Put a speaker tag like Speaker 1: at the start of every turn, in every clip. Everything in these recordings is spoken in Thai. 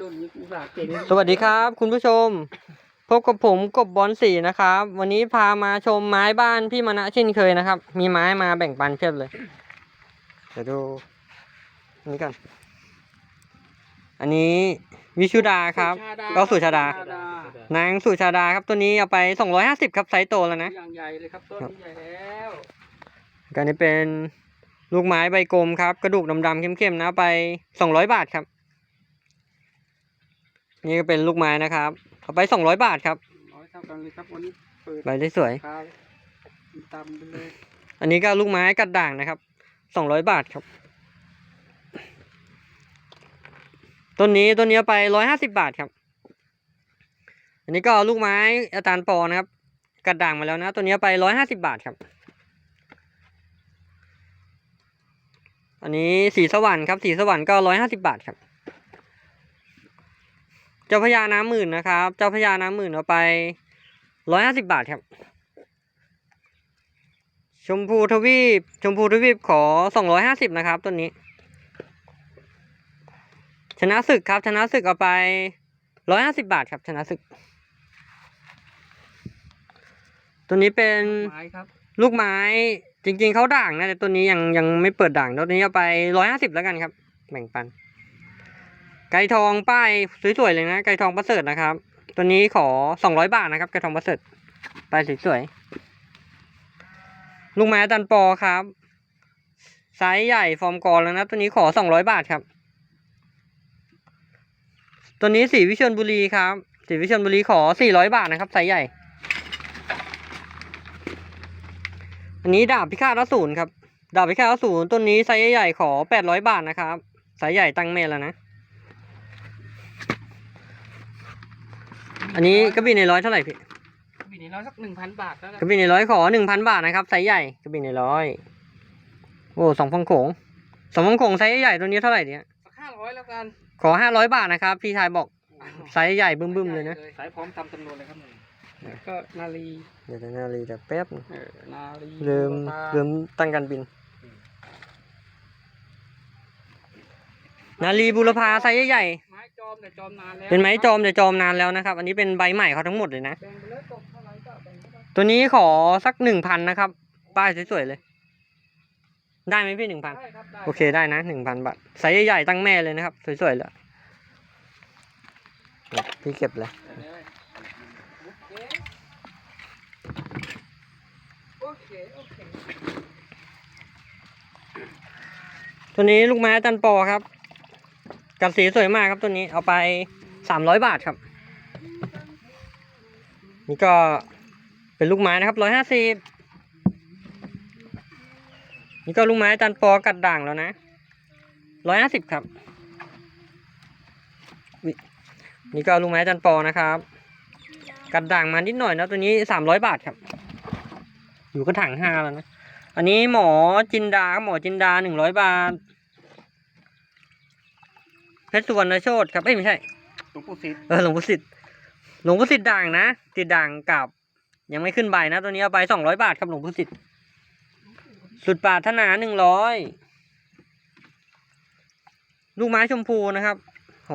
Speaker 1: ต้นนี้กูสาเก่ง
Speaker 2: สวัสดีครับ คุณผู้ชม พบกับผมกบบอลสีนะครับ วันนี้พามาชมไม้บ้านพี่มณะเช่นเคยนะครับ มีไม้มาแบ่งปันเพียบเลย เดี๋ยวดูอันนี้ก่อนอันนี้วิชุดาครับก็สุชาดา นางสุชาดาครับตัวนี้เอาไปสองร้อยห้าสิบครับไซส์โตแล้วนะ
Speaker 1: อย่างใหญ่เลยครับต้นนี้ใหญ่แล้ว
Speaker 2: ก็นี้เป็นลูกไม้ใบกลมครับ กระดูกดำๆเข้มๆนะไปสองร้อยบาทครับ นี่ก็เป็นลูกไม้นะครับเอาไปสองร้อยบาทครับ
Speaker 1: ร้อยเท่ากันเลยครับวันนี้เปิด
Speaker 2: ใบได้สวย
Speaker 1: ขายตามไปเลย
Speaker 2: อันนี้ก็ลูกไม้กัดด่างนะครับสองร้อยบาทครับ ต้นนี้ต้นนี้เอาไปร้อยห้าสิบาทครับ อันนี้ก็ลูกไม้อาจารย์ปอนะครับ กัดด่างมาแล้วนะตัวนี้เอาไปร้อยห้าสิบาทครับ อันนี้สีสวรรค์ครับสีสวรรค์ก็ร้อยห้าสิบาทครับ เจ้าพญาน้ำหมื่นนะครับ เจ้าพญาน้ำหมื่นเอาไปร้อยห้าสิบาทครับ ชมพูทวีป ชมพูทวีปขอสองร้อยห้าสิบนะครับต้นนี้ ชนะศึกครับ ชนะศึกเอาไปร้อยห้าสิบาทครับ ชนะศึก ตัวนี้เป็น
Speaker 1: ไม้ครับ
Speaker 2: ลูกไม้จริงๆเขาด่างนะแต่ตัวนี้ยังยังไม่เปิดด่างตัวนี้เอาไปร้อยห้าสิบแล้วกันครับ แบ่งปัน ไก่ทองป้ายสวยๆเลยนะ ไก่ทองประเสริฐนะครับ ตัวนี้ขอสองร้อยบาทนะครับไก่ทองประเสริฐป้ายสวยๆลูกไม้ตันปอครับไซส์ใหญ่ฟอร์มกรแล้วนะ ตัวนี้ขอสองร้อยบาทครับ ตัวนี้สีวิเชียรบุรีครับ สีวิเชียรบุรีขอสี่ร้อยบาทนะครับไซส์ใหญ่อันนี้ดาบพิฆาตอสูรครับดาบพิฆาตอสูรต้นนี้ไซส์ใหญ่ขอแปดร้อยบาทนะครับไซส์ใหญ่ตั้งเมตรแล้วนะ อันนี้กระบี่ในร้อยเท่าไหร่พี่
Speaker 1: ปีนี้เราสักหนึ่งพันบาทแล้ว
Speaker 2: กระบี่ในร้อยขอหนึ่งพันบาทนะครับไซส์ใหญ่กระบี่ในร้อยโอ้สองฟังโขงสองฟังโขงไซส์ใหญ่ตัวนี้เท่าไหร่เนี่ย
Speaker 1: สักห้าร้อยแล้วกัน
Speaker 2: ขอห้าร้อยบาทนะครับพี่ชายบอกไซส์ใหญ่บึ้มๆเลยนะ
Speaker 1: สายพร้อมทำจำนวนเลยครับหนึ่งก็นาลี
Speaker 2: เดี๋ยวจะนาลีแต่แป๊บนึง
Speaker 1: เออนาลี
Speaker 2: ลืม
Speaker 1: ตา
Speaker 2: ลืมตั้งการบิน นาลีบุรพาไซส์ใหญ่
Speaker 1: ไม้ จอมแต่จอมนานแล้ว
Speaker 2: เป็นไม้จอมแต่จอมนานแล้วนะครับ อันนี้เป็นใบใหม่เขาทั้งหมดเลยนะ
Speaker 1: แบ่งไปเลยตกเท่าไหร่ก็แบ่งไปเลย
Speaker 2: ตัวนี้ขอสักหนึ่งพันนะครับ ป้ายสวยๆเลย ได้ไหมพี่หนึ่งพัน
Speaker 1: ได้ครับได้
Speaker 2: โอเคได้นะหนึ่งพันบาทไซส์ใหญ่ๆตั้งแม่เลยนะครับ สวยๆเลยพี่เก็บเลย
Speaker 1: ได้เลยโอเคโอเคโอเค
Speaker 2: ตัวนี้ลูกไม้จันปอครับ กัดสีสวยมากครับตัวนี้เอาไปสามร้อยบาทครับ นี่ก็เป็นลูกไม้นะครับร้อยห้าสิบนี่ก็ลูกไม้จันปอกัดด่างแล้วนะร้อยห้าสิบครับ นี่ก็ลูกไม้จันปอนะครับ กัดด่างมานิดหน่อยนะตัวนี้สามร้อยบาทครับ อยู่กระถางห้าแล้วนะ อันนี้หมอจินดาหมอจินดาหนึ่งร้อยบาท เพชรสุวรรณโชตครับเอ้ยไม่ใช่
Speaker 1: หลวงปู่ศิษย์
Speaker 2: เออหลวงปู่สิทธิ์หลวงปู่สิทธิ์ด่างนะติดด่างกับ ยังไม่ขึ้นใบนะ ตัวนี้เอาไปสองร้อยบาทครับหลวงปู่สิทธิ์สุดปรารถนาหนึ่งร้อยลูกไม้ชมพูนะครับโห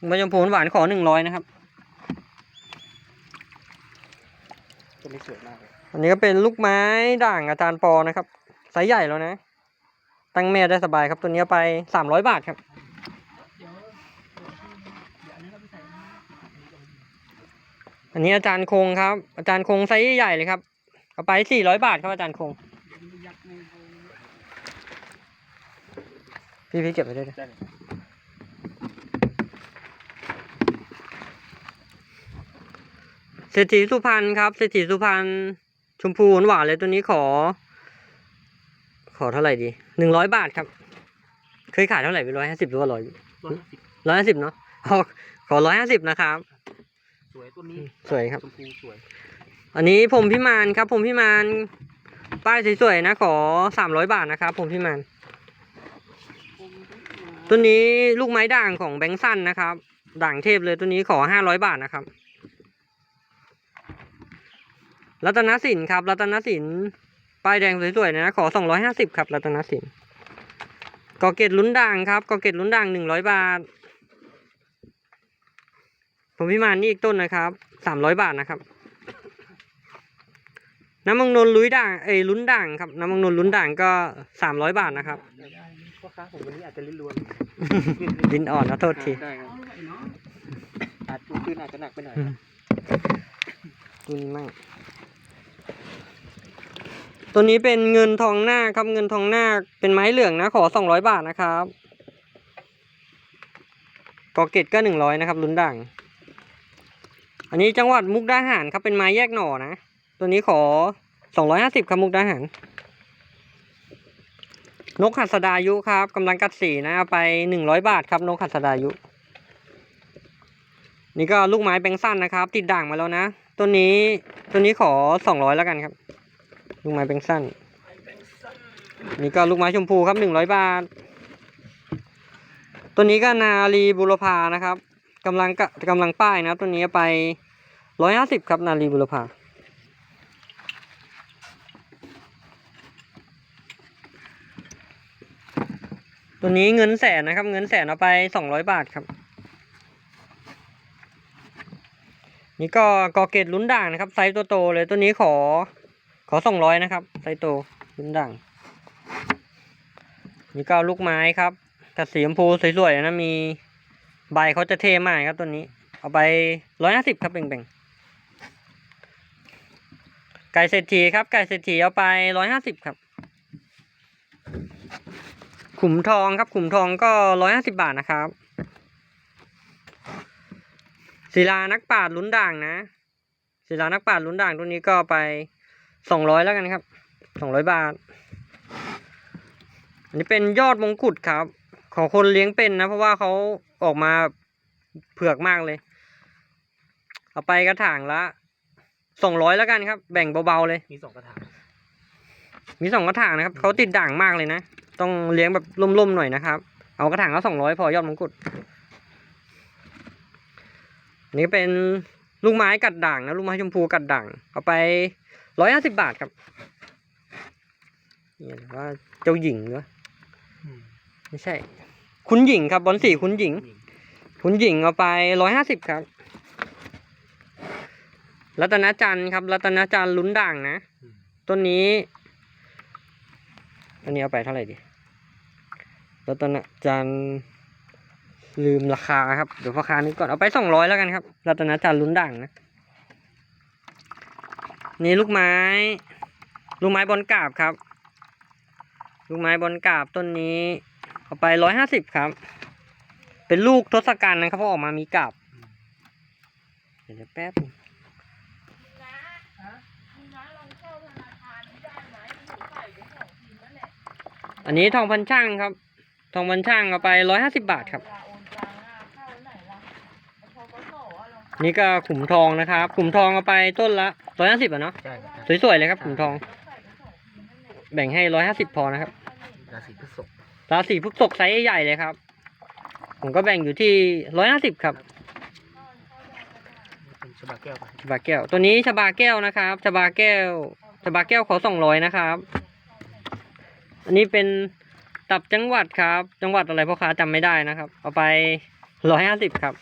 Speaker 2: ลูกไม้ชมพูหวานขอหนึ่งร้อยนะครับ
Speaker 1: ตัวนี้สวยมากเลย
Speaker 2: อันนี้ก็เป็นลูกไม้ด่างอาจารย์ปอนะครับไซส์ใหญ่แล้วนะ ตั้งเมตรได้สบายครับตัวนี้เอาไปสามร้อยบาทครับ อันนี้อาจารย์คงครับ อาจารย์คงไซส์ใหญ่เลยครับเอาไปสี่ร้อยบาทครับอาจารย์คง
Speaker 1: ยักษ์ในโบ
Speaker 2: พี่พี่เก็บไว้ด้วยนะ
Speaker 1: ได้เลย
Speaker 2: เศรษฐีสุพรรณครับเศรษฐีสุพรรณชมพูหวานๆเลยตัวนี้ขอ ขอเท่าไหร่ดีหนึ่งร้อยบาทครับ เคยขายเท่าไหร่ไปร้อยห้าสิบหรือว่าร้อย
Speaker 1: ร้อยห้าสิบ
Speaker 2: ร้อยห้าสิบเนาะเอาขอร้อยห้าสิบนะครับ
Speaker 1: สวยตัวนี้
Speaker 2: สวยครับ
Speaker 1: ชมพูสวย
Speaker 2: อันนี้ผมพิมานครับ ผมพิมานป้ายสวยๆนะขอสามร้อยบาทนะครับ ผมพิมานตัวนี้ลูกไม้ด่างของแบงค์สั้นนะครับ ด่างเทพเลยตัวนี้ขอห้าร้อยบาทนะครับ รัตนสินครับ รัตนสินป้ายแดงสวยๆนะขอสองร้อยห้าสิบครับ รัตนสินกอเกตลุ้นด่างครับกอเกตลุ้นด่างหนึ่งร้อยบาท ผมพิมานนี่อีกต้นนะครับสามร้อยบาทนะครับ น้ำมังนนลุ้ยด่างเอ้ยลุ้นด่างครับ น้ำมังนนลุ้นด่างก็สามร้อยบาทนะครับ
Speaker 1: ไม่ได้พ่อค้าผมวันนี้อาจจะลิ้นรวน
Speaker 2: ดินอ่อนนะโทษที
Speaker 1: ได้ครับอาจจะขึ้นอาจจะหนักไปหน่อย
Speaker 2: อืมตัวนี้มั่งตัวนี้เป็นเงินทองหน้าคครับเงินทองหน้าเป็นไม้เหลืองนะ ขอสองร้อยบาทนะครับกอเกตก็หนึ่งร้อยนะครับลุ้นด่าง อันนี้จังหวัดมุกดาหารครับเป็นไม้แยกหน่อนะ ตัวนี้ขอสองร้อยห้าสิบครับมุกดาหาร นกหัสดายุครับกำลังกัดสีนะเอาไปหนึ่งร้อยบาทครับนกหัสดายุ นี่ก็ลูกไม้แบงสั้นนะครับ ติดด่างมาแล้วนะตัวนี้ตัวนี้ขอสองร้อยแล้วกันครับ ลูกไม้แบงสั้น นี่ก็ลูกไม้ชมพูครับหนึ่งร้อยบาท ตัวนี้ก็นาลีบุรพานะครับ กำลังกะกำลังป้ายนะตัวนี้ไปร้อยห้าสิบครับ นาลีบุรพาตัวนี้เงินแสนนะครับ เงินแสนเอาไปสองร้อยบาทครับ นี่ก็กอเกตลุ้นด่างนะครับ ไซส์ตัวโตเลยตัวนี้ขอ ขอสองร้อยนะครับ ไซส์โตลุ้นด่าง นี่ก็ลูกไม้ครับกับสีชมพูสวยๆนะมี ใบเขาจะเทมากครับตัวนี้ เอาไปร้อยห้าสิบครับแบ่งๆไก่เศรษฐีครับไก่เศรษฐีเอาไปร้อยห้าสิบครับ ขุมทองครับขุมทองก็ร้อยห้าสิบาทนะครับศิลานักปราลุ้นด่างนะศิลานักปราลุ้นด่างตัวนี้ก็ไปสองร้อยแล้วกันครับสองร้อยบาท อันนี้เป็นยอดมงกุฎครับ ของคนเลี้ยงเป็นนะ เพราะว่าเขาออกมาเผือกมากเลย เอาไปกระถางละสองร้อยแล้วกันครับ แบ่งเบาๆเลย
Speaker 1: มีสองกระถาง
Speaker 2: มีสองกระถางนะครับเขาติดด่างมากเลยนะ ต้องเลี้ยงแบบล่มๆหน่อยนะครับ เอากระถางละสองร้อยพอยอดมงกุฎอันนี่เป็นลูกไม้กัดด่างนะลูกไม้ชมพูกัดด่าง เอาไปร้อยห้าสิบบาทครับนี่ว่าเจ้าหญิงเหรอไม่ใช่ คุณหญิงครับบอลสีคุณหญิง คุณหญิงเอาไปร้อยห้าสิบครับ รัตนจันทร์ครับ รัตนจันทร์ลุ้นด่างนะต้นนี้อันนี้เอาไปเท่าไหร่ดีรัตนจันทร์ลืมราคาครับเดี๋ยวราคานี้ก่อนเอาไปสองร้อยแล้วกันครับ รัตนจันทร์ลุ้นด่างนะนี่ลูกไม้ ลูกไม้บอลกราบครับ ลูกไม้บอลกราบต้นนี้ เอาไปร้อยห้าสิบครับ เป็นลูกทศกัณฐ์นะครับเพราะออกมามีกราบเดี๋ยวแป๊บนึงอันนี้ทองพันช่างครับ ทองพันช่างเอาไปร้อยห้าสิบาทครับ นี่ก็ขุมทองนะครับ ขุมทองเอาไปต้นละร้อยห้าสิบอะเนาะ
Speaker 1: ใช่ครับ
Speaker 2: สวยๆเลยครับขุมทอง แบ่งให้ร้อยห้าสิบพอนะครับ
Speaker 1: ราศีพฤษภ
Speaker 2: ราศีพฤษภไซส์ใหญ่เลยครับ ผมก็แบ่งอยู่ที่ร้อยห้าสิบครับ
Speaker 1: เป็นชบาแก้วไป
Speaker 2: ชบาแก้ว ตัวนี้ชบาแก้วนะครับชบาแก้วชบาแก้วขอสองร้อยนะครับ อันนี้เป็นตับจังหวัดครับ จังหวัดอะไรพ่อค้าจำไม่ได้นะครับ เอาไปร้อยห้าสิบครับ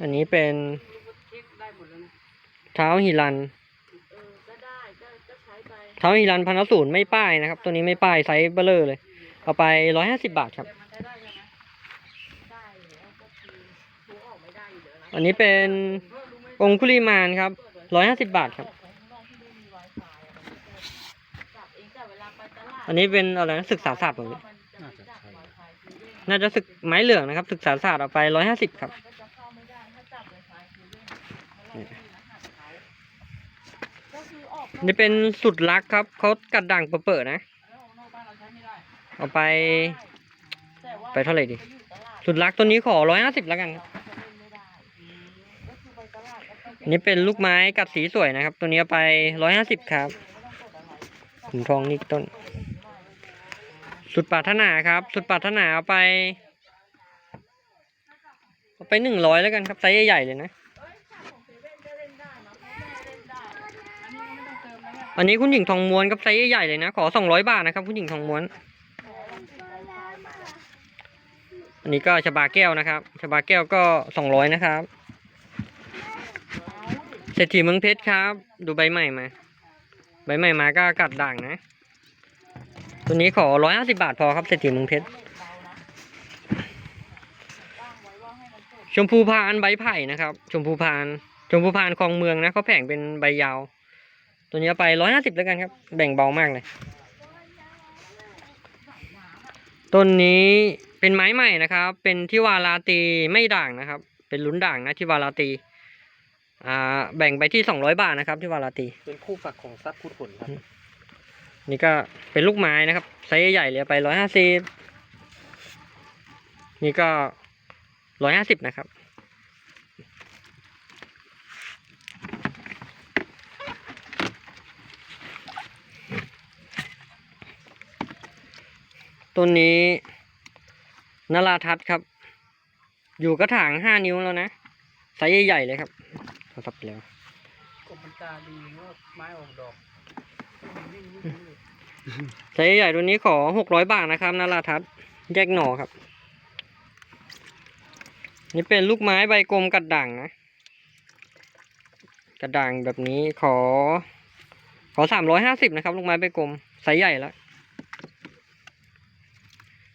Speaker 2: อันนี้เป็น เท้าหิรันเท้าหิรันพันศูนย์ไม่ป้ายนะครับ ตัวนี้ไม่ป้ายไซส์เบลเลอร์เลย เอาไปร้อยห้าสิบาทครับ อันนี้เป็นองคุลิมานครับร้อยห้าสิบาทครับ อันนี้เป็นอะไรนะศึกษาศาสตร์ผม
Speaker 1: น่าจะใช่
Speaker 2: น่าจะศึกไม้เหลืองนะครับ ศึกษาศาสตร์เอาไปร้อยห้าสิบครับ นี่เป็นสุดรักครับเขากัดด่างเปิดๆนะ เอาไป ไปเท่าไหร่ดี สุดรักตัวนี้ขอร้อยห้าสิบแล้วกันครับนนี้เป็นลูกไม้กัดสีสวยนะครับ ตัวนี้เอาไปร้อยห้าสิบครับขุมทองนี่ต้น สุดปรารถนาครับ สุดปรารถนาเอาไป เอาไปหนึ่งร้อยแล้วกันครับไซส์ใหญ่ๆเลยนะ อันนี้คุณหญิงทองม้วนกับไซส์ใหญ่เลยนะ ขอสองร้อยบาทนะครับ คุณหญิงทองม้วน อันนี้ก็ชบาแก้วนะครับชบาแก้วก็สองร้อยนะครับเศรษฐีเมืองเพชรครับ ดูใบใหม่มา ใบใหม่มาก็กัดด่างนะ ตัวนี้ขอร้อยห้าสิบาทพอครับเศรษฐีเมืองเพชรชมพูพานใบไผ่นะครับ ชมพูพาน ชมพูพานคลองเมืองนะเขาแผงเป็นใบยาว ตัวนี้เอาไปร้อยห้าสิบแล้วกันครับ แบ่งเบามากเลยต้นนี้เป็นไม้ใหม่นะครับ เป็นที่วาลาตีไม่ด่างนะครับ เป็นลุ้นด่างนะที่วาลาตีอ่าแบ่งไปที่สองร้อยบาทนะครับที่วาลาตี
Speaker 1: เป็นคู่ฝักของซับคูดผลครับ
Speaker 2: นี่ก็เป็นลูกไม้นะครับไซส์ใหญ่ๆเลยเอาไปร้อยห้าสิบนี่ก็ร้อยห้าสิบนะครับ ต้นนี้นราทัศน์ครับ อยู่กระถางห้านิ้วแล้วนะไซส์ใหญ่ๆเลยครับโทรศัพท์ไปแล้ว
Speaker 1: กบมันตาดีว่าไม้ออกดอก
Speaker 2: ไซส์ใหญ่ตัวนี้ขอหกร้อยบาทนะครับนาราทัศน์แยกหน่อครับ นี่เป็นลูกไม้ใบกลมกัดด่างนะกระด่างแบบนี้ขอ ขอสามร้อยห้าสิบนะครับ ลูกไม้ใบกลมไซส์ใหญ่แล้ว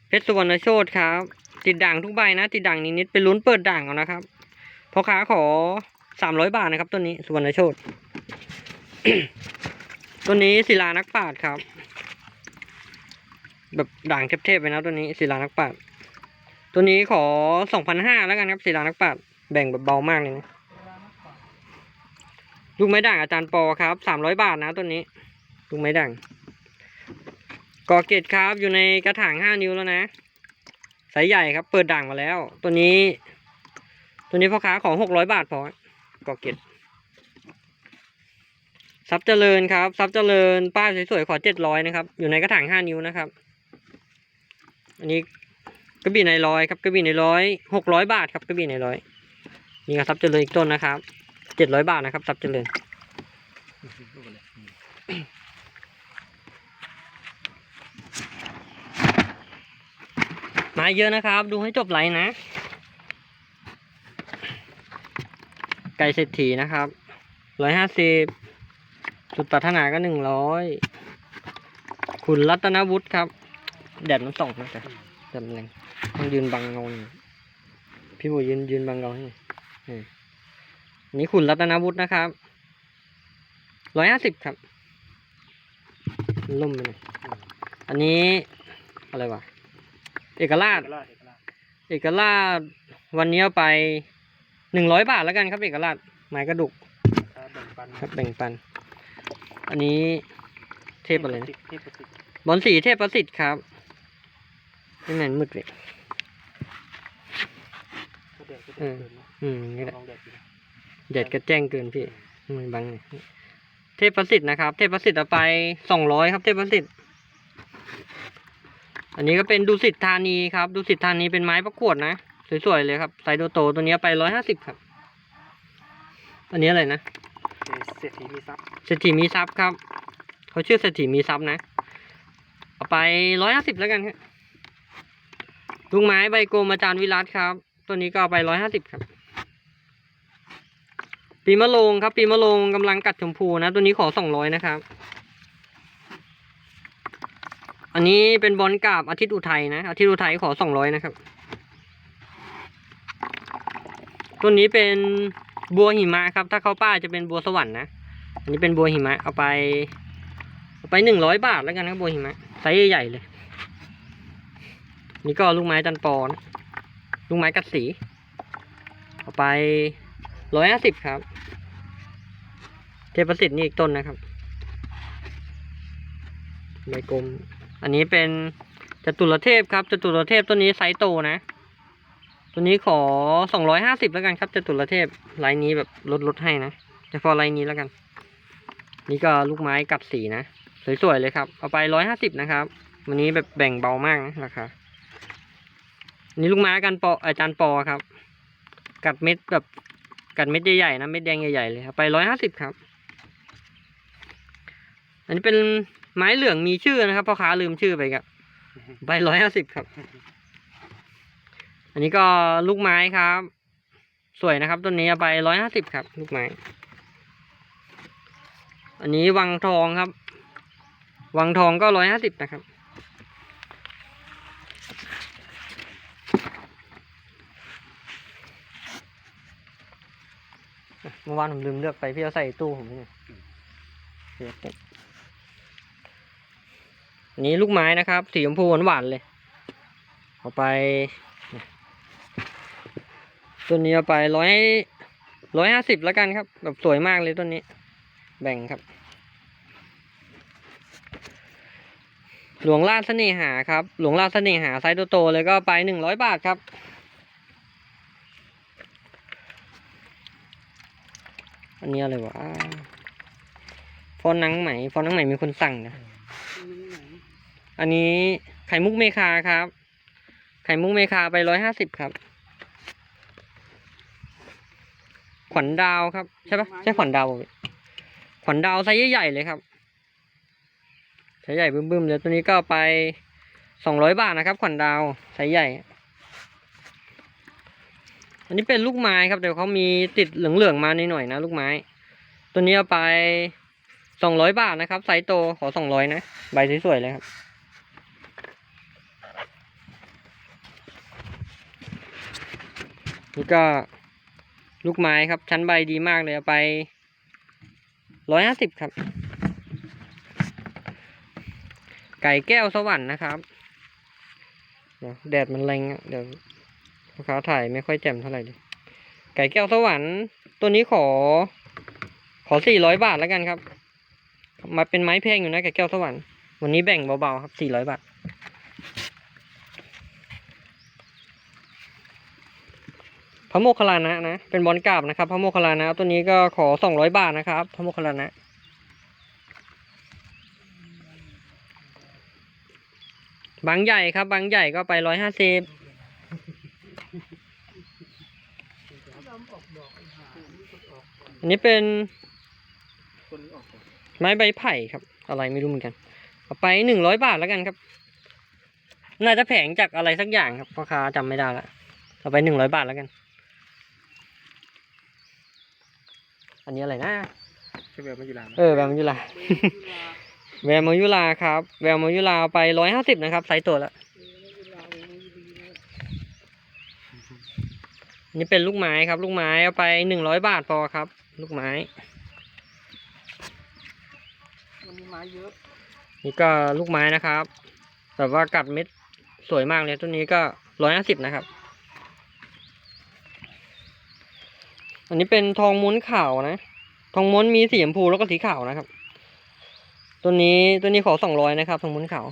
Speaker 2: เพชรสุวรรณโชตครับ ติดด่างทุกใบนะ ติดด่างนิดๆเป็นลุ้นเปิดด่างเอานะครับพ่อค้าขอสามร้อยบาทนะครับต้นนี้สุวรรณโชตต้นนี้ศิลานักปราชญ์ครับ แบบด่างเทพๆไปนะตัวนี้ศิลานักปราชญ์ตัวนี้ขอสองพันห้าแล้วกันครับศิลานักปราชญ์แบ่งแบบเบามากเลยนะลูกไม้ด่างอาจารย์ปอครับสามร้อยบาทนะตัวนี้ลูกไม้ด่าง กอเกตครับอยู่ในกระถางห้านิ้วแล้วนะไซส์ใหญ่ครับ เปิดด่างมาแล้ว ตัวนี้ ตัวนี้พ่อค้าของหกร้อยบาทพอกอเกตทรัพย์เจริญครับทรัพย์เจริญป้ายสวยๆขอเจ็ดร้อยนะครับ อยู่ในกระถางห้านิ้วนะครับ อันนี้กระบี่ในร้อยครับกระบี่ในร้อยหกร้อยบาทครับกระบี่ในร้อยนี่ก็ทรัพย์เจริญอีกต้นนะครับเจ็ดร้อยบาทนะครับทรัพย์เจริญ มาเยอะนะครับ ดูให้จบไลนะ ไก่เศรษฐีนะครับร้อยห้าสิบจุดปรารถนาก็หนึ่งร้อยคุณรัตนวุฒิครับ แดดมันส่องนะแต่แดดมันแรงต้องยืนบังเงาพี่บุยยืนยืนบังเงาให้หน่อยอืมอันนี้คุณรัตนวุฒินะครับร้อยห้าสิบครับล่มไปหน่อยอันนี้อะไรวะ เอกราช
Speaker 1: เอกราชเอกราช
Speaker 2: เอกราชวันนี้เอาไปหนึ่งร้อยบาทแล้วกันครับ เอกราชไม้กระดุก
Speaker 1: ถ้าแบ่งปัน
Speaker 2: ครับแบ่งปัน อันนี้เทพอะไรนะ
Speaker 1: เทพประสิทธิ์
Speaker 2: บอลสีเทพประสิทธิ์ครับนี่แมนมืดเลย
Speaker 1: ก็แดดก็
Speaker 2: เอ
Speaker 1: เดิ
Speaker 2: อ
Speaker 1: นนะ
Speaker 2: อืมนี่แหละ
Speaker 1: ลองแดดดู
Speaker 2: แดดก็แจ้งเกินพี่มันบังเลยเทพประสิทธิ์นะครับ เทพประสิทธิ์เอาไปสองร้อยครับ เทพประสิทธิ์ อันนี้ก็เป็นดุสิตธานีครับดุสิตธานีเป็นไม้ประกวดนะ สวยๆเลยครับไซโดโตตัวนี้เอาไปร้อยห้าสิบครับ อันนี้อะไรนะ
Speaker 1: เศรษฐีมีทรัพย์
Speaker 2: เศรษฐีมีทรัพย์ครับเขาชื่อเศรษฐีมีทรัพย์นะ เอาไปร้อยห้าสิบแล้วกันครับลูกไม้ใบโกมอาจารย์วิรัตครับ ตัวนี้ก็เอาไปร้อยห้าสิบครับ ปีมะโรงครับ ปีมะโรงกำลังกัดชมพูนะ ตัวนี้ขอสองร้อยนะครับ อันนี้เป็นบอลกาบอาทิตย์อุทัยนะอาทิตย์อุทัยขอสองร้อยนะครับตัวนี้เป็นบัวหิมะครับ ถ้าเขาป้าจะเป็นบัวสวรรค์นะอันนี้เป็นบัวหิมะเอาไปเอาไปหนึ่งร้อยบาทแล้วกันครับบัวหิมะไซส์ใหญ่เลย นี่ก็ลูกไม้จันปอนะลูกไม้กัดสีเอาไปร้อยห้าสิบครับ เทพประสิทธิ์นี่อีกต้นนะครับใบกลม อันนี้เป็นจตุรเทพครับจตุรเทพต้นนี้ไซส์โตนะ ตัวนี้ขอสองร้อยห้าสิบแล้วกันครับจตุรเทพลายนี้แบบลดลดให้นะเฉพาะลายนี้แล้วกัน นี่ก็ลูกไม้กัดสีนะสวยๆเลยครับเอาไปร้อยห้าสิบนะครับ วันนี้แบบแบ่งเบามากนะราคานนี่ลูกไม้กันปออาจารย์ปอครับ กัดเม็ดแบบกัดเม็ดใหญ่ๆนะเม็ดแดงใหญ่ๆเลยเอาไปร้อยห้าสิบครับ อันนี้เป็น ไม้เหลืองมีชื่อนะครับพ่อค้าลืมชื่อไปครับใบร้อยห้าสิบครับ อันนี้ก็ลูกไม้ครับ สวยนะครับต้นนี้เอาไปร้อยห้าสิบครับ ลูกไม้ อันนี้วังทองครับ วังทองก็ร้อยห้าสิบนะครับ เมื่อวานผมลืมเลือกไปพี่เอาใส่ตู้ผมนี่เดี๋ยปุ๊บ นี้ลูกไม้นะครับสีชมพูหวานๆเลยเอาไปต้นนี้เอาไปร้อยร้อยห้าสิบแล้วกันครับ แบบสวยมากเลยต้นนี้ แบ่งครับ หลวงราชเสน่หาครับ หลวงราชเสน่หาไซส์โตๆเลยก็ไปหนึ่งร้อยบาทครับ อันนี้อะไรวะฟอนต์หนังไหมฟอนต์หนังไหมมีคนสั่งนะ อันนี้ไข่มุกเมคาครับ ไข่มุกเมคาไปร้อยห้าสิบครับ ขวัญดาวครับ ใช่ปะใช่ขวัญดาวปะขวัญดาวไซส์ใหญ่ๆเลยครับไซส์ใหญ่บึ้มๆเลยตัวนี้ก็ไปสองร้อยบาทนะครับ ขวัญดาวไซส์ใหญ่ อันนี้เป็นลูกไม้ครับเดี๋ยวเขามีติดเหลืองๆมาหน่อยๆนะ ลูกไม้ ตัวนี้เอาไปสองร้อยบาทนะครับ ไซส์โตขอสองร้อยนะ ใบสวยๆเลยครับ นี่ก็ลูกไม้ครับ ชั้นใบดีมากเลยเอาไปร้อยห้าสิบครับ ไก่แก้วสวรรค์นะครับ เดี๋ยวแดดมันแรงอะเดี๋ยวลูกค้าถ่ายไม่ค่อยแจ่มเท่าไหร่เลยไก่แก้วสวรรค์ตัวนี้ขอ ขอสี่ร้อยบาทแล้วกันครับ มาเป็นไม้แพงอยู่นะไก่แก้วสวรรค์วันนี้แบ่งเบาๆครับสี่ร้อยบาท ระโมคคัลลานะนะ เป็นบอลกราบนะครับพระโมคคัลลานะ ตัวนี้ก็ขอสองร้อยบาทนะครับพระโมคคัลลานะบางใหญ่ครับ บางใหญ่ก็ไปร้อยห้าสิบอันนี้เป็นไม้ใบไผ่ครับ อะไรไม่รู้เหมือนกัน เอาไปหนึ่งร้อยบาทแล้วกันครับ น่าจะแผงจากอะไรสักอย่างครับพ่อค้าจำไม่ได้ละเอาไปหนึ่งร้อยบาทแล้วกัน อันนี้อะไรนะ
Speaker 1: ใช่แบบมาอยู่ลาน
Speaker 2: เออแววมายุลาแววมายุลาครับ แววมายุลาเอาไปร้อยห้าสิบนะครับไซส์ตัวละอันนี่เป็นลูกไม้ครับ ลูกไม้เอาไปหนึ่งร้อยบาทพอครับ ลูกไม้
Speaker 1: มันมีไม้เยอะ
Speaker 2: นี่ก็ลูกไม้นะครับแบบว่ากัดเม็ดสวยมากเลยต้นนี้ก็ร้อยห้าสิบนะครับ อันนี้เป็นทองม้วนขาวนะ ทองม้วนมีสีชมพูแล้วก็สีขาวนะครับ ตัวนี้ตัวนี้ขอสองร้อยนะครับ ทองม้วนขาว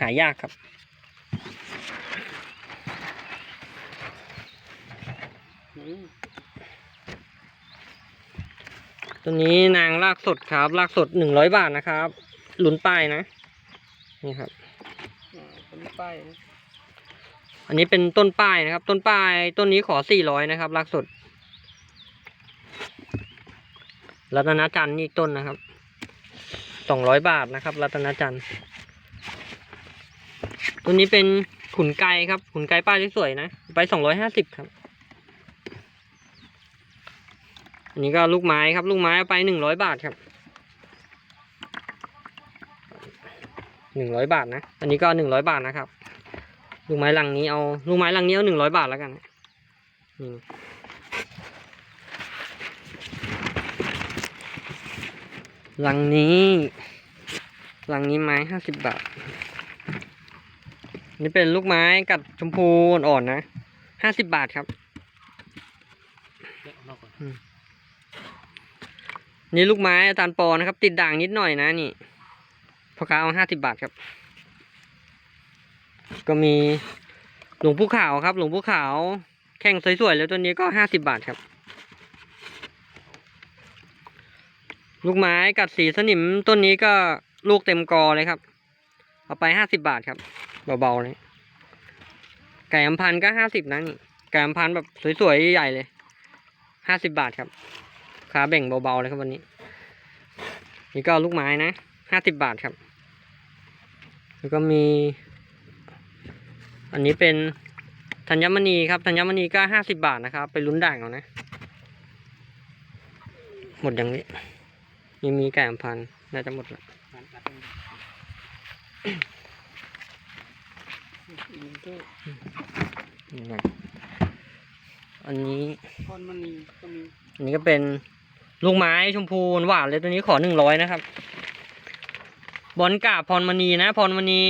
Speaker 2: หายากครับ
Speaker 1: อืม
Speaker 2: ตัวนี้นางลากสดครับ ลากสดหนึ่งร้อยบาทนะครับลุ้นป้ายนะ นี่ครับ
Speaker 1: อ่าคนนี้ป้ายนะ
Speaker 2: อันนี้เป็นต้นป้ายนะครับ ต้นป้ายต้นนี้ขอสี่ร้อยนะครับลากสด รัตนจันทร์นี่อีกต้นนะครับสองร้อยบาทนะครับ รัตนจันทร์ตัวนี้เป็นขุนไก่ครับ ขุนไก่ป้ายสวยๆนะ ไปสองร้อยห้าสิบครับ อันนี้ก็ลูกไม้ครับ ลูกไม้เอาไปหนึ่งร้อยบาทครับหนึ่งร้อยบาทนะ อันนี้ก็หนึ่งร้อยบาทนะครับ ลูกไม้ลังนี้เอา ลูกไม้ลังนี้เอาหนึ่งร้อยบาทแล้วกันนี่ ลังนี้ลังนี้ไม้ห้าสิบบาท นี่เป็นลูกไม้กัดชมพูอ่อนๆนะห้าสิบบาทครับ
Speaker 1: เดี๋ยวเอานอกก่อน
Speaker 2: นี่ลูกไม้อาจารย์ปอนะครับ ติดด่างนิดหน่อยนะนี่พ่อค้าเอาห้าสิบบาทครับ ก็มีหลวงปู่ขาวครับ หลวงปู่ขาว แข่งสวยๆแล้วตัวนี้ก็ห้าสิบบาทครับ ลูกไม้กัดสีสนิมต้นนี้ก็ลูกเต็มกอเลยครับ เอาไปห้าสิบบาทครับ เบาๆเลยไก่อำพันก็ห้าสิบนะนี่ไก่อำพันแบบสวยๆใหญ่เลยห้าสิบบาทครับขาแบ่งเบาๆเลยครับวันนี้ นี่ก็ลูกไม้นะห้าสิบบาทครับ แล้วก็มี อันนี้เป็นธัญมณีครับธัญมณีก็ห้าสิบบาทนะครับ ไปลุ้นด่างเอานะ หมดอย่างนี้ ยังมีไก่อำพันน่าจะหมดละอันนี้อันนี้ก็เป็นลูกไม้ชมพูหวานเลยตัวนี้ขอหนึ่งร้อยนะครับ บอลกาพรมณีนะ พรมณี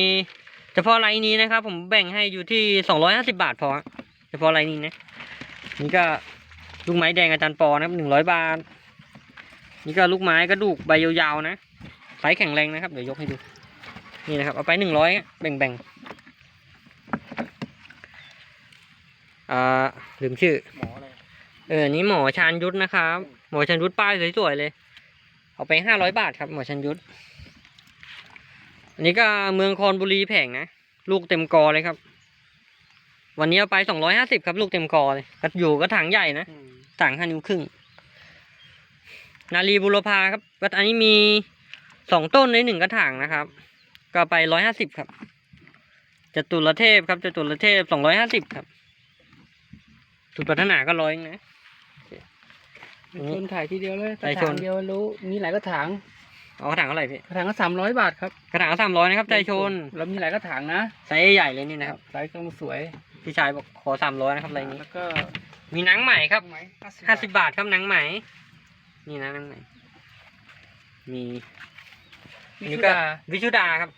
Speaker 2: เฉพาะไลน์นี้นะครับ ผมแบ่งให้อยู่ที่สองร้อยห้าสิบาทพอเฉพาะไลน์นี้นะ นี่ก็ลูกไม้แดงอาจารย์ปอนะครับหนึ่งร้อยบาท นี่ก็ลูกไม้กระดูกใบยาวๆนะไซส์แข็งแรงนะครับเดี๋ยวยกให้ดู นี่นะครับเอาไปหนึ่งร้อยแบ่งๆอ่าลืมชื่อ
Speaker 1: หมออะไร
Speaker 2: เออนี่หมอชานยุทธนะครับ หมอชานยุทธป้ายสวยๆเลย เอาไปห้าร้อยบาทครับ หมอชานยุทธอันนี้ก็เมืองคอนบุรีแผงนะลูกเต็มกอเลยครับ วันนี้เอาไปสองร้อยห้าสิบครับ ลูกเต็มกอเลยก็อยู่ก็ถังใหญ่นะ
Speaker 1: อืม
Speaker 2: ถังห้านิ้วครึ่ง นาลีบุรพาครับก็อันนี้มีสองต้นในหนึ่งกระถางนะครับ ก็ไปร้อยห้าสิบครับจตุรเทพครับจตุรเทพสองร้อยห้าสิบครับสุดพัฒนาก็ร้อยนะอันนี้
Speaker 1: ชนถ่ายทีเดียวเลยก
Speaker 2: ถ่า
Speaker 1: ระ
Speaker 2: ยช
Speaker 1: ถานงเดียวรู้มีหลายกระถาง
Speaker 2: เอากระถางเท่าไหร่พี่
Speaker 1: กระถางก็สามร้อยบาทครับ
Speaker 2: กระถางสามร้อยนะครับใจชน
Speaker 1: แล้วมีหลายกระถางนะ
Speaker 2: ไซส์ใหญ่เลยนี่นะครับ
Speaker 1: ไซส์ก็สวย
Speaker 2: พี่ชายบอกขอสามร้อยนะครับอะไรนี้
Speaker 1: แล้วก็
Speaker 2: มีหนังใหม่ครับ
Speaker 1: ไหม
Speaker 2: ห้าสิบบาทครับหนังใหม่ นี่นะหนังใหม่มี
Speaker 1: วิ
Speaker 2: อันนี้
Speaker 1: ชุ
Speaker 2: ก็
Speaker 1: ดา
Speaker 2: วิชุดาครับ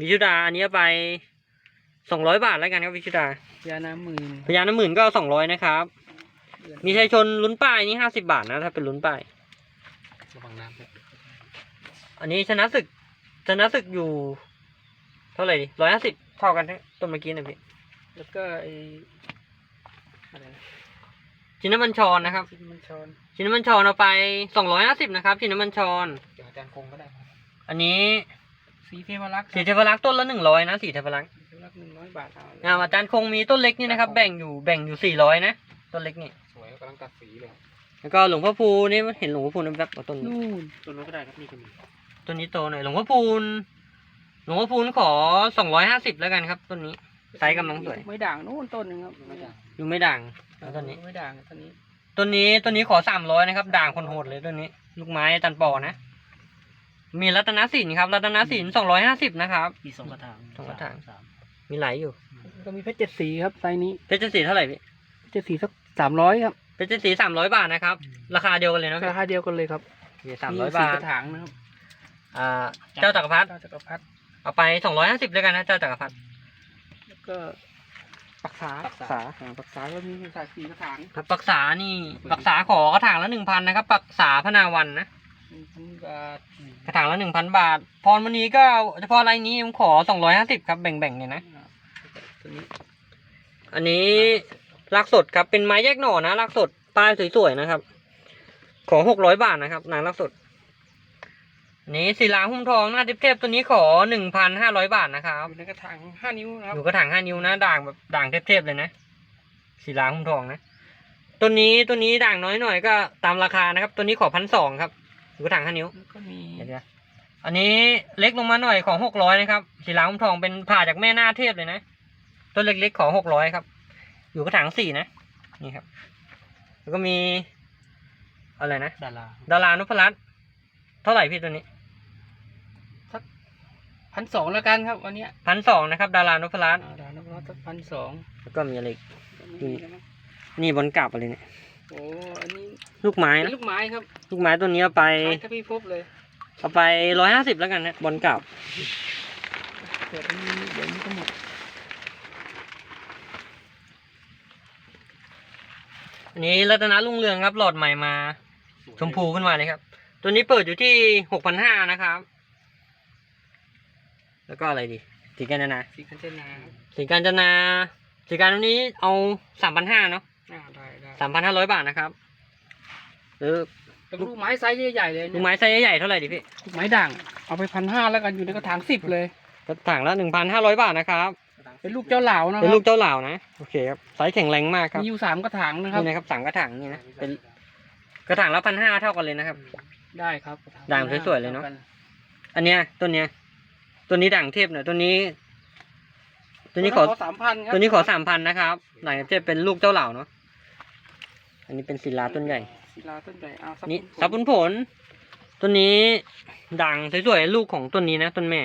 Speaker 2: วิชุดาอันนี้เอาไปสองร้อยบาทแล้วกันครับวิชุดายา
Speaker 1: น้ำหมื่น
Speaker 2: พญาน้ำหมื่นก็สองร้อยนะครับ มีชัยชนลุ้นป้ายนี่ห้าสิบาทนะถ้าเป็นลุ้นป้าย
Speaker 1: ระวังน้ำครับ
Speaker 2: อันนี้ชนะศึกชนะศึกอยู่ เท่าไหร่ดิร้อยห้าสิบเท่ากันทั้งต้นเมื่อกี้นะพี่
Speaker 1: แล้วก็ไออะไรนะ
Speaker 2: ชินน้ำมันชรนะครับ
Speaker 1: ที่มันชอน
Speaker 2: ชินน้ำมันชรเอาไปสองร้อยห้าสิบนะครับ ชินน้ำมันชร
Speaker 1: เดี๋ยวอาจารย์คงก็ได้ครับ
Speaker 2: อันนี้
Speaker 1: สีเทวรักษ์
Speaker 2: สีเทพรักษ์ต้นละหนึ่งร้อยนะสีเทพรักษ์
Speaker 1: สีเทวรักษ์หนึ่งร้อยบาทเอา
Speaker 2: อ่าอาจารย์คงมีต้นเล็กนี่นะครับ แบ่งอยู่แบ่งอยู่สี่ร้อยนะต้นเล็กนี่
Speaker 1: สวยกำลังตัดสีเลย
Speaker 2: แล้วก็หลวงพ่อพูนี่เห็นหลวงพ่อพูนแป๊บๆเอาต้นนี้
Speaker 1: นู่นต้นนู้นก็ได้ครับนี่ก็มี
Speaker 2: ต้นนี้โตหน่อยหลวงพ่อพูนหลวงพ่อพูนขอสองร้อยห้าสิบแล้วกันครับต้นนี้ ไซส์กำลังสวย
Speaker 1: ไม่ด่างนู่นต้นหนึงครับไม่ด่าง
Speaker 2: อยู่ไม่ด่างเอาต้นนี้
Speaker 1: ไม่ด่างต้นนี้
Speaker 2: ต้นนี้ต้นนี้ขอสามร้อยนะครับ ด่างคนโหดเลยต้นนี้ ลูกไม้อาจันปอนะ มีรัตนสินครับ รัตนสินสองร้อยห้าสิบนะครับ
Speaker 1: มีสองกระถาง
Speaker 2: สองกระถาง
Speaker 1: สาม
Speaker 2: มีหลายอยู่
Speaker 1: ก็มีเพชรเจ็ดสีครับไซส์นี้
Speaker 2: เพชรสีเท่าไหร่พี่
Speaker 1: เพชรเจ็ดสีสักสามร้อยครับ
Speaker 2: เพชรสีสามร้อยบาทนะครับ ราคาเดียวกันเลยเนอะ
Speaker 1: ราคาเดียวกันเลยครับ
Speaker 2: สามร้อย
Speaker 1: สี่
Speaker 2: บาท
Speaker 1: กระถางนะครับ
Speaker 2: อ่าเจ้าจักรพรรดิ
Speaker 1: เจ้าจักรพรรดิ
Speaker 2: เอาไปสองร้อยห้าสิบแล้วกันนะเจ้าจักรพรรดิ
Speaker 1: แล้ว ก็ปักษา
Speaker 2: ปักษา
Speaker 1: อ่ปักษาก็มีสายสีกระถาง
Speaker 2: ครับปักษานี่ปักษาขอกระถางละหนึ่งพันนะครับ ปักษาพนาวันนะ
Speaker 1: หนึ่งพันบาท
Speaker 2: กระถางละหนึ่งพันบาท พรวันนี้ก็เฉพาะรายนี้ผมขอสองร้อยห้าสิบครับแบ่งๆเนี่ยนะ
Speaker 1: ตัวนี้
Speaker 2: อันนี้รากสดครับเป็นไม้แยกหน่อนะรากสดป้ายสวยๆนะครับ ขอหกร้อยบาทนะครับนางรากสดอั นนี้ศิลาหุ้มทองหน้าเทพๆตัวนี้ขอหนึ่งพันห้าร้อยบาทนะครับ
Speaker 1: อยู่ในกระถางห้านิ้วนะครับ
Speaker 2: อยู่กระถางห้านิ้วนะ ด่างแบบด่างเทพๆเลยนะศิลาหุ้มทองนะตัวนี้ตัวนี้ด่างน้อยหน่อยก็ตามราคานะครับ ตัวนี้ขอพันสองครับ อยู่กระถางห้านิ้ว
Speaker 1: แล้วก็มี
Speaker 2: เดี๋ยวๆอันนี้เล็กลงมาหน่อยของหกร้อยนะครับศิลาหุ้มทองเป็นผ่าจากแม่หน้าเทพเลยนะต้นเล็กๆขอหกร้อยครับ อยู่กระถางสี่นะนี่ครับ แล้วก็มีอะไรนะ
Speaker 1: ดารา
Speaker 2: ดารานุพรัตน์เท่าไหร่พี่ตัวนี้
Speaker 1: พันสองแล้วกันครับวันเนี้ย
Speaker 2: พันสองนะครับ ดารานุพรัตน์
Speaker 1: อ่าดารานุพรัตน์สักพันสอง
Speaker 2: แล้วก็มีอะไรอีก
Speaker 1: ก็มีนะ
Speaker 2: นี่บนกลับอะไรเนี่ย
Speaker 1: โอ้อันนี้
Speaker 2: ลูกไม้
Speaker 1: เป็น
Speaker 2: นะ
Speaker 1: ลูกไม้ครับ
Speaker 2: ลูกไม้ตัวนี้เอาไป
Speaker 1: ไม้ถ้าพี่พบเลย
Speaker 2: เอาไปร้อยห้าสิบแล้วกันนะบนกลับ
Speaker 1: เกิดอันนี้เดี๋ยวนี้ก็หมด
Speaker 2: อันนี้รัตนรุ่งเรืองครับหลอดใหม่มา ชมพูขึ้นมาเลยครับ ตัวนี้เปิดอยู่ที่หกพันห้านะครับ แล้วก็อะไรดีสีกาญจนา
Speaker 1: สีคันเจนาครับ
Speaker 2: สีกาญจนาสีกาญจนานี้เอาสามพันห้าเนาะ
Speaker 1: อ่าได้ได้
Speaker 2: สามพันห้าร้อยบาทนะครับหรือ
Speaker 1: เป็นลูกไม้ไซส์ใหญ่ๆเลย
Speaker 2: ลู
Speaker 1: เนี่
Speaker 2: ก
Speaker 1: ย
Speaker 2: ไม้ไซส์ใหญ่ๆเท่าไหร่ดิพี่
Speaker 1: ลูกไม้ด่าง เอาไปพันห้าแล้วกันอยู่ในกระถางสิบเลย
Speaker 2: กระถางละหนึ่งพันห้าร้อยบาทนะครับ
Speaker 1: เป็นลูกเจ้าเหล่านะค
Speaker 2: เป็น
Speaker 1: รั
Speaker 2: ลู
Speaker 1: บ
Speaker 2: กเจ้าเหล่านะโอเคครับไซส์แข็งแรงมากครับ
Speaker 1: มีอยู่สามกระถางนะครับ
Speaker 2: นี่นะครับสามกระถางนี่นะเป็นกระถางละพันห้าเท่ากันเลยนะครับ
Speaker 1: ได้ครับ
Speaker 2: ด่างสวยๆเลยเนอะ
Speaker 1: ท่กั
Speaker 2: อันเนี้ยต้นเนี้ย ตัวนี้ด่างเทพเนี่ยตัวนี้ ตัวนี้ขอ
Speaker 1: สามพันครับ
Speaker 2: ตัวนี้ขอสามพันนะครับด่างเทพเป็นลูกเจ้าเหล่าเนาะอันนี้เป็นศิลาต้นใหญ่
Speaker 1: ศิลาต้นใหญ่เอาสัก
Speaker 2: นี่
Speaker 1: ผล
Speaker 2: สับผลผลต้นนี้ด่างสวยๆลูกของต้นนี้นะต้นแม่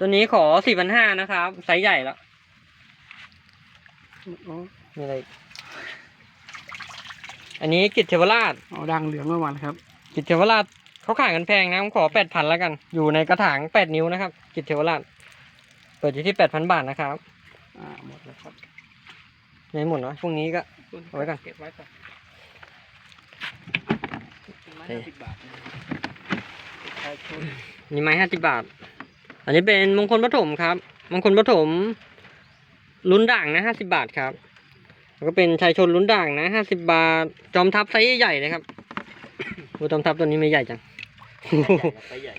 Speaker 2: ต้นนี้ขอสี่พันห้านะครับไซส์ใหญ่แล้ว
Speaker 1: โอ้
Speaker 2: มีอะไรอีกอันนี้กิจเทวราช
Speaker 1: เอาดังเหลืองมาวันครับ
Speaker 2: กิจเทวราช เขาขายกันแพงนะผมขอแปดพันแล้วกัน อยู่ในกระถางแปดนิ้วนะครับ กิจเทวราชเปิดอยู่ที่แปดพันบาทนะครับ
Speaker 1: อ่าหมดแล้วครับ
Speaker 2: ในหมดเนาะพวกนี้ก็ เอาไว้ก่อน
Speaker 1: เก็บไว้ก่อนไม้
Speaker 2: เอ๊ะ
Speaker 1: ห้าสิบบาทนะใช้ชุด
Speaker 2: มีไม้ห้าสิบาท อันนี้เป็นมงคลปฐมครับมงคลปฐมลุ้นด่างนะห้าสิบาทครับ แล้วก็เป็นชายชนลุ้นด่างนะห้าสิบาท จอมทัพไซส์ใหญ่เลยครับ โอ้จอมทัพตัวนี้ไม่ใหญ่จัง
Speaker 1: ไปใหญ่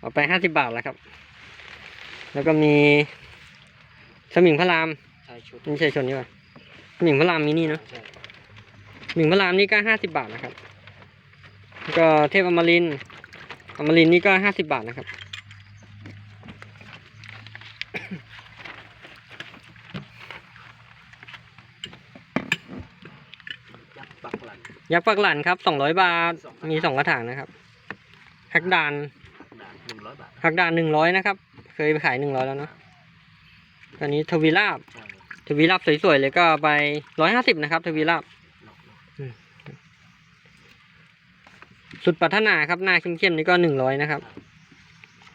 Speaker 2: เอาไปห้าสิบาทแล้วครับ แล้วก็มีสมิงพระราม
Speaker 1: ใช้ชุด
Speaker 2: นี่ชายชนนี่ป่ะสมิงพระรามมินี่เนาะ
Speaker 1: ใช่
Speaker 2: สมิงพระรามนี่ก็ห้าสิบาทนะครับแล้วก็เทพอมรินทร์อมรินทร์นี่ก็ห้าสิบาทนะครับ
Speaker 1: ยักษ์ปักหลัง
Speaker 2: ยักษ์ปักหลันครับสองร้อยบาท มีสองกระถางนะครับ ฮักดาน
Speaker 1: ด่างหนึ่งร้อยบาท
Speaker 2: ฮักดานหนึ่งร้อยนะครับ เคยไปขายหนึ่งร้อยแล้วเนาะอันนี้ทวีราบ
Speaker 1: ใช่
Speaker 2: ทวีราบสวยๆเลยก็ไปร้อยห้าสิบนะครับ ทวีราบ
Speaker 1: เนาะ
Speaker 2: สุดปรารถนาครับหน้าเข้มๆนี่ก็หนึ่งร้อยนะครับ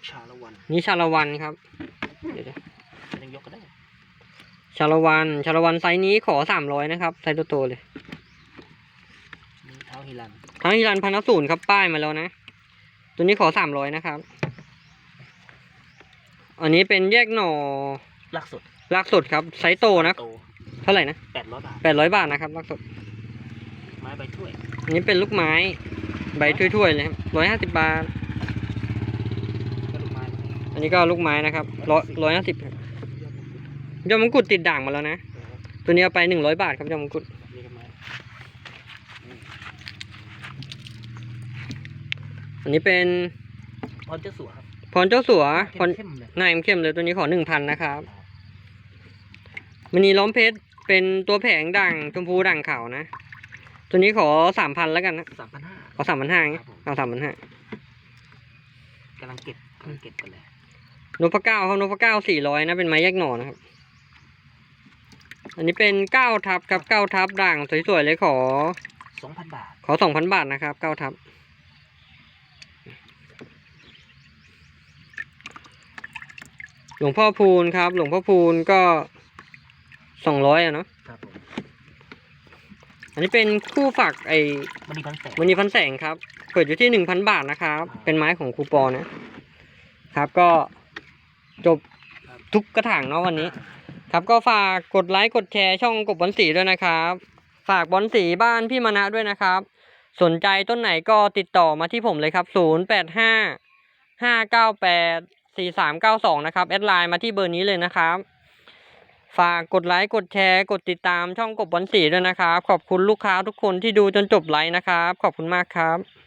Speaker 1: ชาละวัน
Speaker 2: นี่ชาละวันครับเดี๋ยว
Speaker 1: ยังยกก็ได้
Speaker 2: ๆชาละวันชาละวันไซส์นี้ขอสามร้อยนะครับไซส์โตๆเลย
Speaker 1: นี่เท้าฮิลัน
Speaker 2: ทั้งฮิรันพันศูนย์ครับป้ายมาแล้วนะ ตัวนี้ขอสามร้อยนะครับ อันนี้เป็นแยกหน่อ
Speaker 1: ลักสุด
Speaker 2: รากสดครับไซส์โตนะ
Speaker 1: โต
Speaker 2: เท่าไหร่นะ
Speaker 1: แปดร้อยบาท
Speaker 2: แปดร้อยบาทนะครับรากสด
Speaker 1: ไม้ใบถ้วย
Speaker 2: อันนี้เป็นลูกไม้ ใบถ้วยๆเลยครับร้อยห้าสิบบาท
Speaker 1: ก็ลูกไม้
Speaker 2: อันนี้ก็ลูกไม้นะครับร้อยร้อยห้าสิบครับยอดมงกุฎติดด่างมาแล้วนะ ตัวนี้เอาไปหนึ่งร้อยบาทครับยอดมงกุฎ
Speaker 1: นี่ก็ไม้
Speaker 2: อันนี้เป็น
Speaker 1: พรเจ้าสัวครับ
Speaker 2: พรเจ้าสัวพร
Speaker 1: เข้มๆเลย
Speaker 2: หน้าเข้มๆเลยตัวนี้ขอหนึ่งพันนะครับมณีล้อมเพชรเป็นตัวแผงด่างชมพูด่างขาวนะ ตัวนี้ขอสามพันแล้วกันนะ
Speaker 1: สามพันห้า
Speaker 2: เอาสามพันห้า
Speaker 1: ครับผม
Speaker 2: เอาสามพันห้ากำ
Speaker 1: ลังเก็บกำลังเก็บกันเลย
Speaker 2: นพเก้าครับนพเก้าสี่ร้อยนะเป็นไม้แยกหน่อนะครับ อันนี้เป็นเก้าทับครับเก้าทับด่างสวยๆเลยขอ
Speaker 1: สองพันบาท
Speaker 2: ขอสองพันบาทนะครับเก้าทับ หลวงพ่อพูนครับ หลวงพ่อพูนก็สองร้อยอะเนาะ
Speaker 1: ครับผม
Speaker 2: อันนี้เป็นคู่ฝักไอ้
Speaker 1: มันมีพันแสง
Speaker 2: มณีพันแสงครับ เปิดอยู่ที่หนึ่งพันบาทนะครับ เป็นไม้ของครูปอนะครับ ก็จบทุกกระถางเนาะวันนี้ ครับก็ฝากกดไลค์กดแชร์ช่องกบบอลสีด้วยนะครับ ฝากบอลสีบ้านพี่มณะด้วยนะครับ สนใจต้นไหนก็ติดต่อมาที่ผมเลยครับ 0 8 5 5 9 8 สี่สามเก้าสองนะครับแอดไลน์มาที่เบอร์นี้เลยนะครับ ฝากกดไลค์ กดแชร์ กดติดตามช่องกบบอลสีด้วยนะครับ ขอบคุณลูกค้าทุกคนที่ดูจนจบไลค์นะครับ ขอบคุณมากครับ